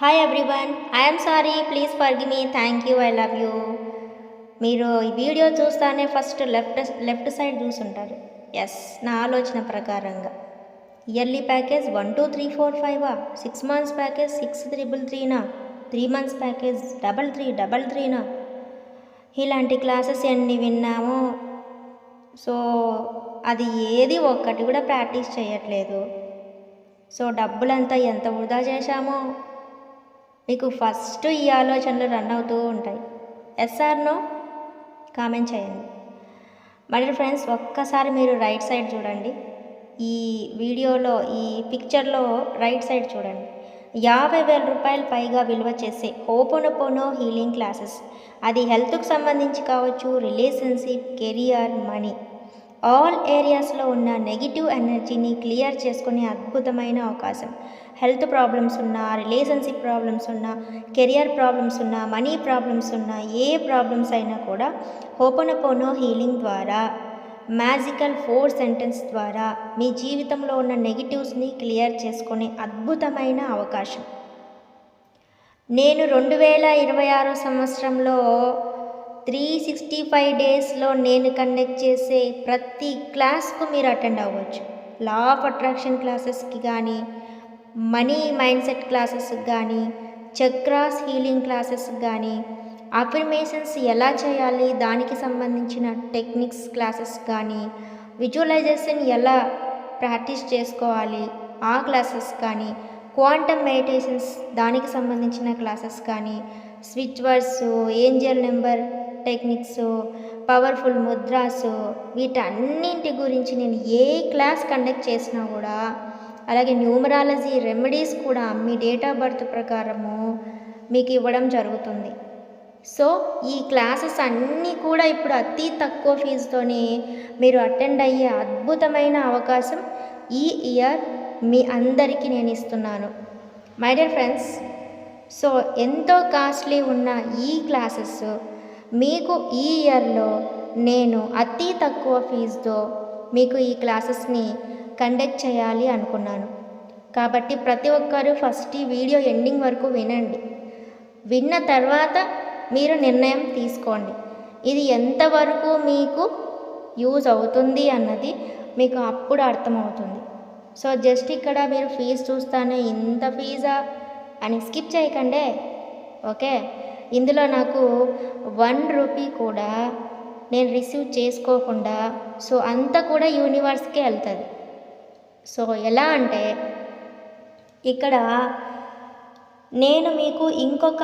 Hi everyone I'm sorry please forgive me thank you I love you మీరు ఈ video చూస్తానే first left left side చూసుంటారు. Yes నా ఆలోచన ప్రకారంగా. Yearly package one two three four ఫైవా six months package six triple త్రీనా three months package double three double త్రీనా ఇలాంటి classes ఎన్ని విన్నామో? So అది ఏది ఒక్కటి కూడా ప్రాక్టీస్ చేయట్లేదు. సో డబ్బులంతా ఎంత వృధా చేశామో? మీకు ఫస్ట్ ఈ ఆలోచనలు రన్ అవుతూ ఉంటాయి. ఎస్ఆర్నో కామెంట్ చేయండి. మరి ఫ్రెండ్స్ ఒక్కసారి మీరు రైట్ సైడ్ చూడండి. ఈ వీడియోలో ఈ పిక్చర్లో రైట్ సైడ్ చూడండి. యాభై వేల రూపాయల పైగా విలువ చేసే ఓపోనోపోనో హీలింగ్ క్లాసెస్ అది హెల్త్కు సంబంధించి కావచ్చు రిలేషన్షిప్ కెరియర్ మనీ ఆల్ ఏరియాస్లో ఉన్న నెగిటివ్ ఎనర్జీని క్లియర్ చేసుకునే అద్భుతమైన అవకాశం. హెల్త్ ప్రాబ్లమ్స్ ఉన్నా రిలేషన్షిప్ ప్రాబ్లమ్స్ ఉన్నా కెరియర్ ప్రాబ్లమ్స్ ఉన్నా మనీ ప్రాబ్లమ్స్ ఉన్నా ఏ ప్రాబ్లమ్స్ అయినా కూడా హోపనపోనో హీలింగ్ ద్వారా మ్యాజికల్ ఫోర్ సెంటెన్స్ ద్వారా మీ జీవితంలో ఉన్న నెగిటివ్స్ని క్లియర్ చేసుకునే అద్భుతమైన అవకాశం. నేను రెండు వేల ఇరవై ఆరో సంవత్సరంలో త్రీ సిక్స్టీ ఫైవ్ డేస్లో నేను కండక్ట్ చేసే ప్రతి క్లాస్కు మీరు అటెండ్ అవ్వచ్చు. లా ఆఫ్ అట్రాక్షన్ క్లాసెస్కి కానీ మనీ మైండ్ సెట్ క్లాసెస్కి కానీ చక్రాస్ హీలింగ్ క్లాసెస్కి కానీ అఫర్మేషన్స్ ఎలా చేయాలి దానికి సంబంధించిన టెక్నిక్స్ క్లాసెస్ కానీ విజువలైజేషన్ ఎలా ప్రాక్టీస్ చేసుకోవాలి ఆ క్లాసెస్ కానీ క్వాంటమ్ మెడిటేషన్స్ దానికి సంబంధించిన క్లాసెస్ కానీ switch words angel number techniques powerful mudras వీటన్నింటి గురించి నేను ఏ క్లాస్ కండక్ట్ చేసినా కూడా అలాగే న్యూమరాలజీ రెమెడీస్ కూడా మీ డేట్ ఆఫ్ బర్త్ ప్రకారము మీకు ఇవ్వడం జరుగుతుంది. సో ఈ క్లాసెస్ అన్నీ కూడా ఇప్పుడు అతి తక్కువ ఫీజుతోనే మీరు అటెండ్ అయ్యే అద్భుతమైన అవకాశం ఈ ఇయర్ మీ అందరికీ నేను ఇస్తున్నాను. మై డియర్ ఫ్రెండ్స్ సో ఎంతో కాస్ట్లీ ఉన్న ఈ క్లాసెస్ మీకు ఈ ఇయర్లో నేను అతి తక్కువ ఫీజుతో మీకు ఈ క్లాసెస్ని కండక్ట్ చేయాలి అనుకున్నాను. కాబట్టి ప్రతి ఒక్కరూ ఫస్ట్ ఈ వీడియో ఎండింగ్ వరకు వినండి. విన్న తర్వాత మీరు నిర్ణయం తీసుకోండి. ఇది ఎంతవరకు మీకు యూజ్ అవుతుంది అన్నది మీకు అప్పుడు అర్థమవుతుంది. సో జస్ట్ ఇక్కడ మీరు ఫీజు చూస్తానే ఇంత ఫీజా అని స్కిప్ చేయకండే. ఓకే? ఇందులో నాకు వన్ రూపీ కూడా నేను రిసీవ్ చేసుకోకుండా సో అంతా కూడా యూనివర్స్కే వెళ్తుంది. సో ఎలా అంటే ఇక్కడ నేను మీకు ఇంకొక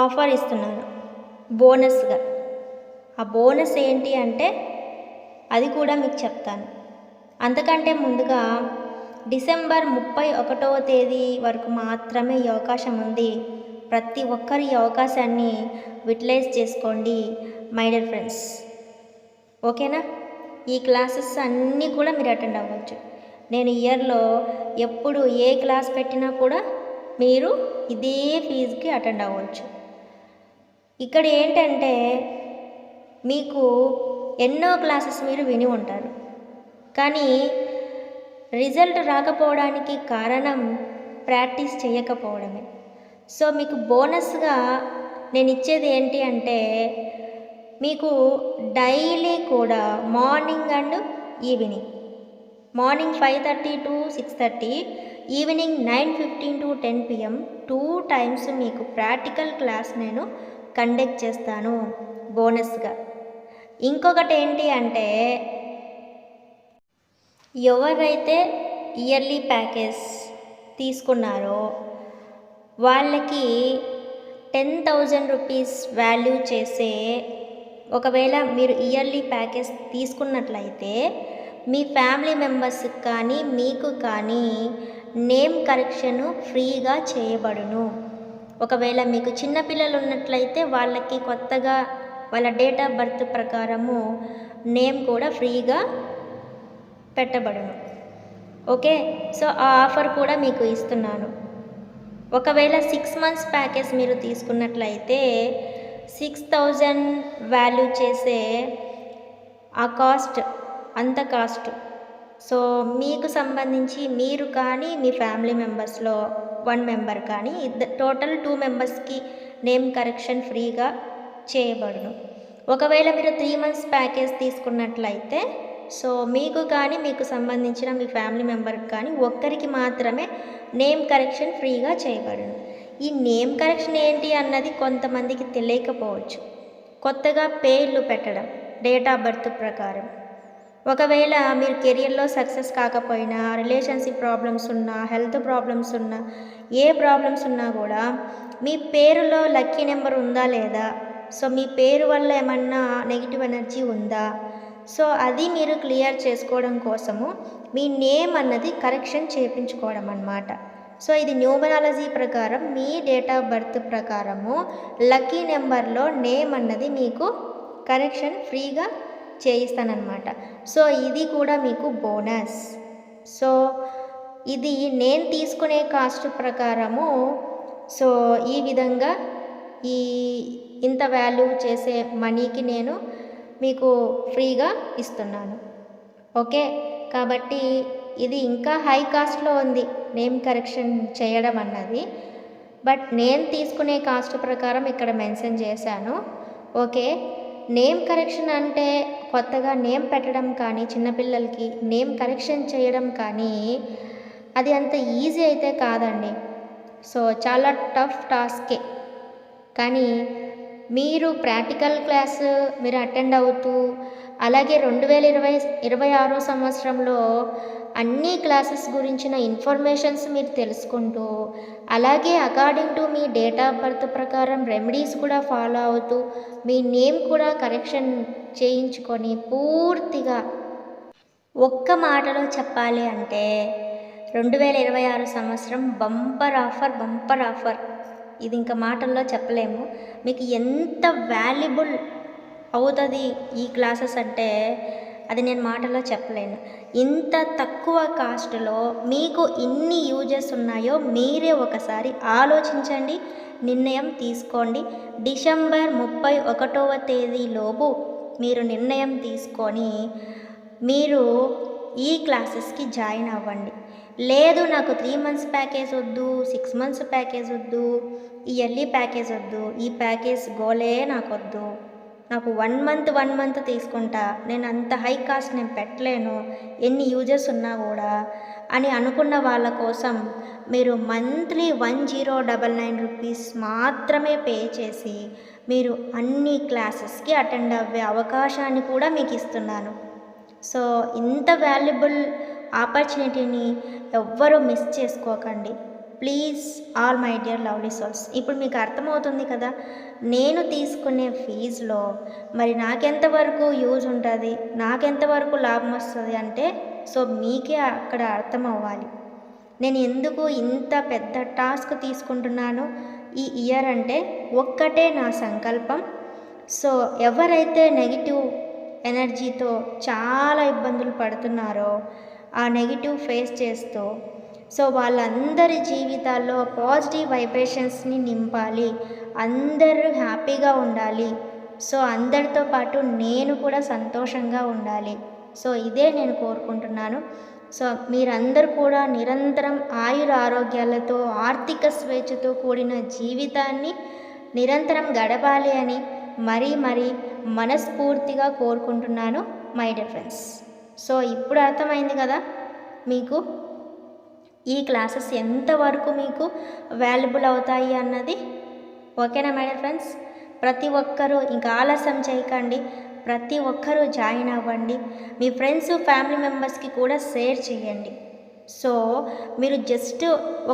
ఆఫర్ ఇస్తున్నాను బోనస్గా. ఆ బోనస్ ఏంటి అంటే అది కూడా మీకు చెప్తాను. అంతకంటే ముందుగా డిసెంబర్ ముప్పై ఒకటవ తేదీ వరకు మాత్రమే ఈ అవకాశం ఉంది. ప్రతి ఒక్కరు ఈ అవకాశాన్ని యూటిలైజ్ చేసుకోండి మై డియర్ ఫ్రెండ్స్. ఓకేనా? ఈ క్లాసెస్ అన్నీ కూడా మీరు అటెండ్ అవ్వచ్చు. నేను ఇయర్లో ఎప్పుడు ఏ క్లాస్ పెట్టినా కూడా మీరు ఇదే ఫీజుకి అటెండ్ అవ్వచ్చు. ఇక్కడ ఏంటంటే మీకు ఎన్నో క్లాసెస్ మీరు విని ఉంటారు. కానీ రిజల్ట్ రాకపోవడానికి కారణం ప్రాక్టీస్ చేయకపోవడమే. సో మీకు బోనస్గా నేను ఇచ్చేది ఏంటి అంటే మీకు డైలీ కూడా morning and evening morning five thirty to six thirty evening nine fifteen to ten PM two times మీకు ప్రాక్టికల్ క్లాస్ నేను కండక్ట్ చేస్తాను బోనస్గా. ఇంకొకటి ఏంటి అంటే ఎవరైతే ఇయర్లీ ప్యాకేజ్ తీసుకున్నారో వాళ్ళకి టెన్ థౌజండ్ రూపీస్ వాల్యూ చేసే ఒకవేళ మీరు ఇయర్లీ ప్యాకేజ్ తీసుకున్నట్లయితే మీ ఫ్యామిలీ మెంబర్స్కి కానీ మీకు కానీ నేమ్ కరెక్షను ఫ్రీగా చేయబడును. ఒకవేళ మీకు చిన్నపిల్లలు ఉన్నట్లయితే వాళ్ళకి కొత్తగా వాళ్ళ డేట్ ఆఫ్ బర్త్ ప్రకారము నేమ్ కూడా ఫ్రీగా పెట్టబడును. ఓకే? సో ఆ ఆఫర్ కూడా మీకు ఇస్తున్నాను. ఒకవేళ సిక్స్ మంత్స్ ప్యాకేజ్ మీరు తీసుకున్నట్లయితే సిక్స్ థౌజండ్ వాల్యూ చేసే ఆ కాస్ట్ అంత కాస్ట్. సో మీకు సంబంధించి మీరు కానీ మీ ఫ్యామిలీ మెంబర్స్లో వన్ మెంబర్ కానీ టోటల్ టూ మెంబర్స్కి నేమ్ కరెక్షన్ ఫ్రీగా చేయబడును. ఒకవేళ మీరు త్రీ మంత్స్ ప్యాకేజ్ తీసుకున్నట్లయితే సో మీకు కానీ మీకు సంబంధించిన మీ ఫ్యామిలీ మెంబర్కి కానీ ఒక్కరికి మాత్రమే నేమ్ కరెక్షన్ ఫ్రీగా చేయబడును. ఈ నేమ్ కరెక్షన్ ఏంటి అన్నది కొంతమందికి తెలియకపోవచ్చు. కొత్తగా పేర్లు పెట్టడం డేట్ ఆఫ్ బర్త్ ప్రకారం. ఒకవేళ మీరు కెరియర్లో సక్సెస్ కాకపోయినా రిలేషన్షిప్ ప్రాబ్లమ్స్ ఉన్నా హెల్త్ ప్రాబ్లమ్స్ ఉన్నా ఏ ప్రాబ్లమ్స్ ఉన్నా కూడా మీ పేరులో లక్కీ నెంబర్ ఉందా లేదా? సో మీ పేరు వల్ల ఏమన్నా నెగిటివ్ ఎనర్జీ ఉందా? సో అది మీరు క్లియర్ చేసుకోవడం కోసము మీ నేమ్ అన్నది కరెక్షన్ చేయించుకోవడం అన్నమాట. సో ఇది న్యూమరాలజీ ప్రకారం మీ డేట్ ఆఫ్ బర్త్ ప్రకారము లక్కీ నెంబర్లో నేమ్ అన్నది మీకు కరెక్షన్ ఫ్రీగా చేయిస్తానన్నమాట. సో ఇది కూడా మీకు బోనస్. సో ఇది నేను తీసుకునే కాస్ట్ ప్రకారము సో ఈ విధంగా ఈ ఇంత వాల్యూ చేసే మనీకి నేను మీకు ఫ్రీగా ఇస్తున్నాను. ఓకే? కాబట్టి ఇది ఇంకా హై కాస్ట్లో ఉంది. నేమ్ కరెక్షన్ చేయడం అన్నది. బట్ నేను తీసుకునే కాస్ట్ ప్రకారం ఇక్కడ మెన్షన్ చేశాను. ఓకే? నేమ్ కరెక్షన్ అంటే కొత్తగా నేమ్ పెట్టడం కానీ చిన్నపిల్లలకి నేమ్ కరెక్షన్ చేయడం కానీ అది అంత ఈజీ అయితే కాదండి. సో చాలా టఫ్ టాస్కే కానీ మీరు ప్రాక్టికల్ క్లాస్ మీరు అటెండ్ అవుతూ అలాగే రెండు వేల ఇరవై ఇరవై ఆరో సంవత్సరంలో అన్ని క్లాసెస్ గురించిన ఇన్ఫర్మేషన్స్ మీరు తెలుసుకుంటూ అలాగే అకార్డింగ్ టు మీ డేట్ ఆఫ్ బర్త్ ప్రకారం రెమెడీస్ కూడా ఫాలో అవుతూ మీ నేమ్ కూడా కరెక్షన్ చేయించుకొని పూర్తిగా ఒక్క మాటలో చెప్పాలి అంటే రెండు వేల ఇరవై ఆరు సంవత్సరం బంపర్ ఆఫర్ బంపర్ ఆఫర్. ఇది ఇంకా మాటల్లో చెప్పలేము. మీకు ఎంత వాల్యుబుల్ అవుతుంది ఈ క్లాసెస్ అంటే అది నేను మాటల్లో చెప్పలేను. ఇంత తక్కువ కాస్ట్లో మీకు ఇన్ని యూజెస్ ఉన్నాయో మీరే ఒకసారి ఆలోచించండి నిర్ణయం తీసుకోండి. డిసెంబర్ ముప్పై ఒకటవ తేదీలోపు మీరు నిర్ణయం తీసుకొని మీరు ఈ క్లాసెస్కి జాయిన్ అవ్వండి. లేదు నాకు త్రీ మంత్స్ ప్యాకేజ్ వద్దు సిక్స్ మంత్స్ ప్యాకేజ్ వద్దు ఇయర్లీ ప్యాకేజ్ వద్దు. ఈ ప్యాకేజ్ గోలే నాకు వద్దు. నాకు వన్ మంత్ వన్ మంత్ తీసుకుంటా. నేను అంత హై కాస్ట్ నేను పెట్టలేను. ఎన్ని యూజెస్ ఉన్నా కూడా అని అనుకున్న వాళ్ళ కోసం మీరు monthly one zero double nine rupees మాత్రమే పే చేసి మీరు అన్ని క్లాసెస్కి అటెండ్ అవ్వే అవకాశాన్ని కూడా మీకు ఇస్తున్నాను. సో ఇంత వాల్యుబుల్ ఆపర్చునిటీని ఎవ్వరూ మిస్ చేసుకోకండి. Please all my dear lovely souls. ఇప్పుడు మీకు అర్థమవుతుంది కదా నేను తీసుకునే ఫీజులో మరి నాకెంతవరకు యూజ్ ఉంటుంది నాకెంతవరకు లాభం వస్తుంది అంటే సో మీకే అక్కడ అర్థం అవ్వాలి నేను ఎందుకు ఇంత పెద్ద టాస్క్ తీసుకుంటున్నాను ఈ ఇయర్ అంటే ఒక్కటే నా సంకల్పం. సో ఎవరైతే నెగిటివ్ ఎనర్జీతో చాలా ఇబ్బందులు పడుతున్నారో ఆ నెగిటివ్ ఫేస్ చేస్తూ సో వాళ్ళందరి జీవితాల్లో పాజిటివ్ వైబ్రేషన్స్ని నింపాలి. అందరూ హ్యాపీగా ఉండాలి. సో అందరితో పాటు నేను కూడా సంతోషంగా ఉండాలి. సో ఇదే నేను కోరుకుంటున్నాను. సో మీరందరూ కూడా నిరంతరం ఆయుర ఆరోగ్యాలతో ఆర్థిక స్వేచ్ఛతో కూడిన జీవితాన్ని నిరంతరం గడపాలి అని మరీ మరీ మనస్ఫూర్తిగా కోరుకుంటున్నాను మై డిఫరెన్స్ సో ఇప్పుడు అర్థమైంది కదా మీకు? ఈ క్లాసెస్ ఎంతవరకు మీకు వాల్యుబుల్ అవుతాయి అన్నది? ఓకేనా మేడం ఫ్రెండ్స్? ప్రతి ఒక్కరూ ఇంకా ఆలస్యం చేయకండి. ప్రతి ఒక్కరూ జాయిన్ అవ్వండి. మీ ఫ్రెండ్స్ ఫ్యామిలీ మెంబర్స్కి కూడా షేర్ చేయండి. సో మీరు జస్ట్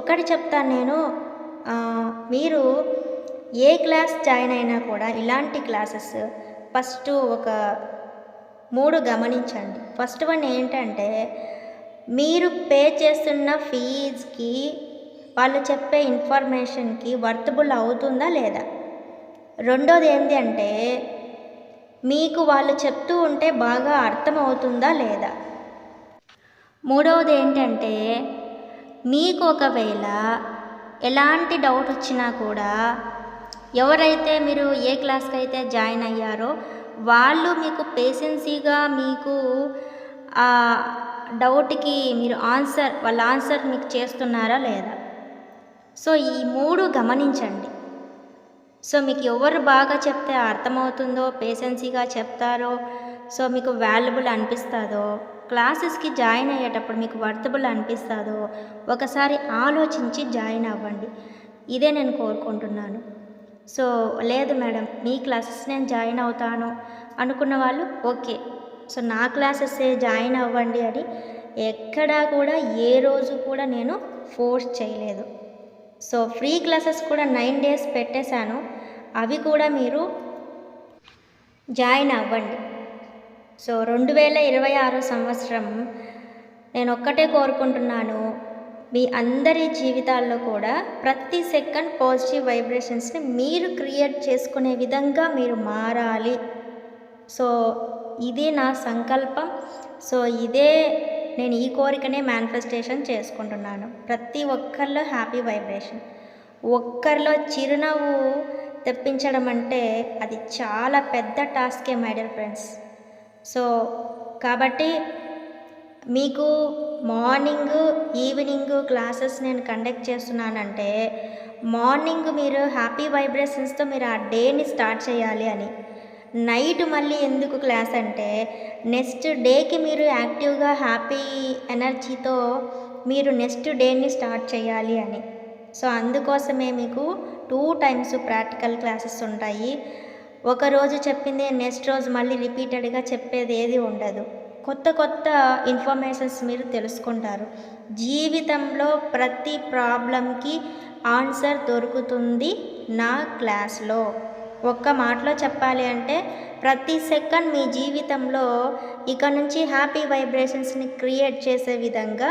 ఒకటి చెప్తాను నేను. మీరు ఏ క్లాస్ జాయిన్ అయినా కూడా ఇలాంటి క్లాసెస్ ఫస్ట్ ఒక మూడు గమనించండి. ఫస్ట్ వన్ ఏంటంటే మీరు పే చేస్తున్న ఫీజ్కి వాళ్ళు చెప్పే ఇన్ఫర్మేషన్కి వర్తబుల్ అవుతుందా లేదా? రెండోది ఏంటి అంటే మీకు వాళ్ళు చెప్తూ ఉంటే బాగా అర్థమవుతుందా లేదా? మూడవది ఏంటంటే మీకు ఒకవేళ ఎలాంటి డౌట్ వచ్చినా కూడా ఎవరైతే మీరు ఏ క్లాస్కి అయితే జాయిన్ అయ్యారో వాళ్ళు మీకు పేషెన్సీగా మీకు ఆ డౌట్కి మీరు ఆన్సర్ వాళ్ళ ఆన్సర్ మీకు చేస్తున్నారా లేదా? సో ఈ మూడు గమనించండి. సో మీకు ఎవరు బాగా చెప్తే అర్థమవుతుందో పేషెన్సీగా చెప్తారో సో మీకు వాల్యుబుల్ అనిపిస్తుందో క్లాసెస్కి జాయిన్ అయ్యేటప్పుడు మీకు వర్తబుల్ అనిపిస్తుందో ఒకసారి ఆలోచించి జాయిన్ అవ్వండి. ఇదే నేను కోరుకుంటున్నాను. సో లేదు మేడం మీ క్లాసెస్ నేను జాయిన్ అవుతాను అనుకున్న వాళ్ళు ఓకే. సో నా క్లాసెసే జాయిన్ అవ్వండి అని ఎక్కడా కూడా ఏ రోజు కూడా నేను ఫోర్స్ చేయలేదు. సో ఫ్రీ క్లాసెస్ కూడా నైన్ డేస్ పెట్టేశాను. అవి కూడా మీరు జాయిన్ అవ్వండి. సో రెండు వేల ఇరవై ఆరు సంవత్సరం నేను ఒక్కటే కోరుకుంటున్నాను. మీ అందరి జీవితాల్లో కూడా ప్రతి సెకండ్ పాజిటివ్ వైబ్రేషన్స్ని మీరు క్రియేట్ చేసుకునే విధంగా మీరు మారాలి. సో ఇదే నా సంకల్పం. సో ఇదే నేను ఈ కోరికనే మేనిఫెస్టేషన్ చేసుకుంటున్నాను. ప్రతి ఒక్కరిలో హ్యాపీ వైబ్రేషన్ ఒక్కరిలో చిరునవ్వు తెప్పించడం అంటే అది చాలా పెద్ద టాస్కే మై డియర్ ఫ్రెండ్స్ సో కాబట్టి మీకు మార్నింగ్ ఈవినింగ్ క్లాసెస్ నేను కండక్ట్ చేస్తున్నానంటే మార్నింగ్ మీరు హ్యాపీ వైబ్రేషన్స్తో మీరు ఆ డేని స్టార్ట్ చేయాలి అని. నైట్ మళ్ళీ ఎందుకు క్లాస్ అంటే నెక్స్ట్ డేకి మీరు యాక్టివ్గా హ్యాపీ ఎనర్జీతో మీరు నెక్స్ట్ డేని స్టార్ట్ చేయాలి అని. సో అందుకోసమే మీకు టూ టైమ్స్ ప్రాక్టికల్ క్లాసెస్ ఉంటాయి. ఒక రోజు చెప్పింది నెక్స్ట్ రోజు మళ్ళీ రిపీటెడ్గా చెప్పేది ఏది ఉండదు. కొత్త కొత్త ఇన్ఫర్మేషన్స్ మీరు తెలుసుకుంటారు. జీవితంలో ప్రతి ప్రాబ్లంకి ఆన్సర్ దొరుకుతుంది నా క్లాస్లో. ఒక్క మాటలో చెప్పాలి అంటే ప్రతి సెకండ్ మీ జీవితంలో ఇక నుంచి హ్యాపీ వైబ్రేషన్స్ని క్రియేట్ చేసే విధంగా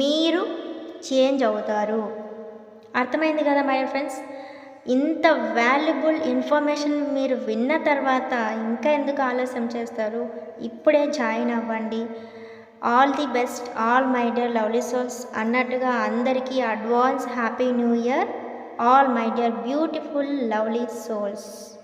మీరు చేంజ్ అవుతారు. అర్థమైంది కదా మై ఫ్రెండ్స్? ఇంత వాల్యుబుల్ ఇన్ఫర్మేషన్ మీరు విన్న తర్వాత ఇంకా ఎందుకు ఆలస్యం చేస్తారు? ఇప్పుడే జాయిన్ అవ్వండి. All the best all my dear lovely souls అన్నట్టుగా అందరికీ advance happy new year all my dear beautiful lovely souls